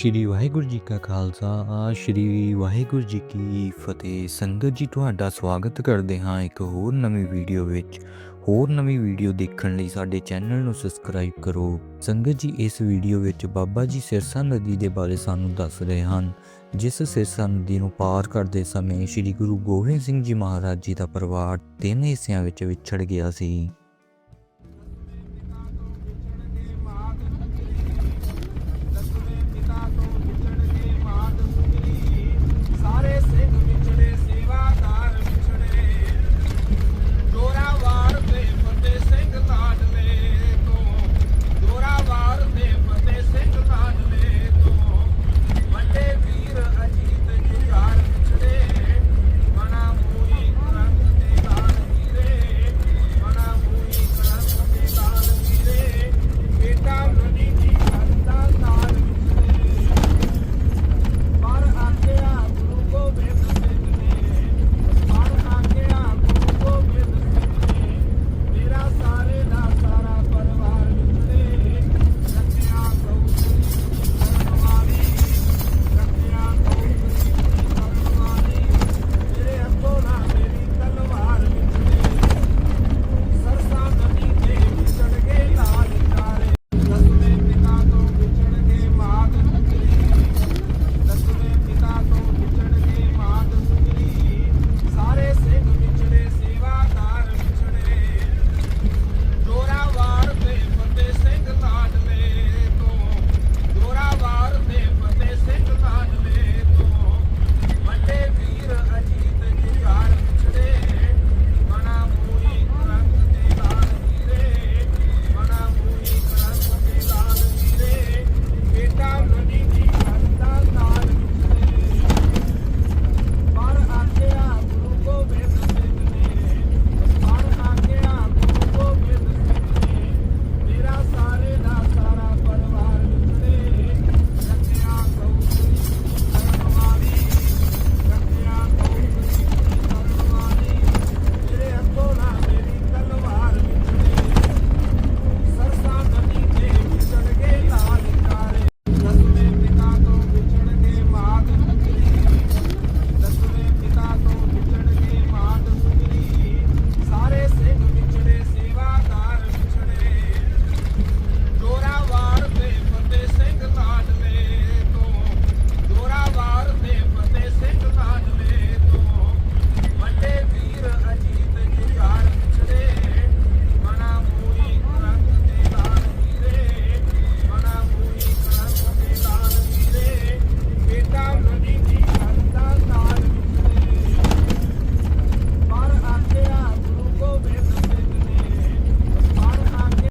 ਸ਼੍ਰੀ ਵਾਹਿਗੁਰੂ ਜੀ ਕਾ ਖਾਲਸਾ, ਸ਼੍ਰੀ ਵਾਹਿਗੁਰੂ ਜੀ ਕੀ ਫਤਿਹ। ਸੰਗਤ ਜੀ, ਤੁਹਾਡਾ ਸਵਾਗਤ ਕਰਦੇ ਹਾਂ ਇੱਕ ਹੋਰ ਨਵੀਂ ਵੀਡੀਓ ਵਿੱਚ। ਹੋਰ ਨਵੀਂ ਵੀਡੀਓ ਦੇਖਣ ਲਈ ਸਾਡੇ ਚੈਨਲ ਨੂੰ ਸਬਸਕ੍ਰਾਈਬ ਕਰੋ। ਸੰਗਤ ਜੀ, ਇਸ ਵੀਡੀਓ ਵਿੱਚ ਬਾਬਾ ਜੀ ਸਿਰਸਾ ਨਦੀ ਦੇ ਬਾਰੇ ਸਾਨੂੰ ਦੱਸ ਰਹੇ ਹਨ। ਜਿਸ ਸਿਰਸਾ ਨਦੀ ਨੂੰ ਪਾਰ ਕਰਦੇ ਸਮੇਂ ਸ੍ਰੀ ਗੁਰੂ ਗੋਬਿੰਦ ਸਿੰਘ ਜੀ ਮਹਾਰਾਜ ਜੀ ਦਾ ਪਰਿਵਾਰ ਤਿੰਨ ਹਿੱਸਿਆਂ ਵਿੱਚ ਵਿਛੜ ਗਿਆ ਸੀ।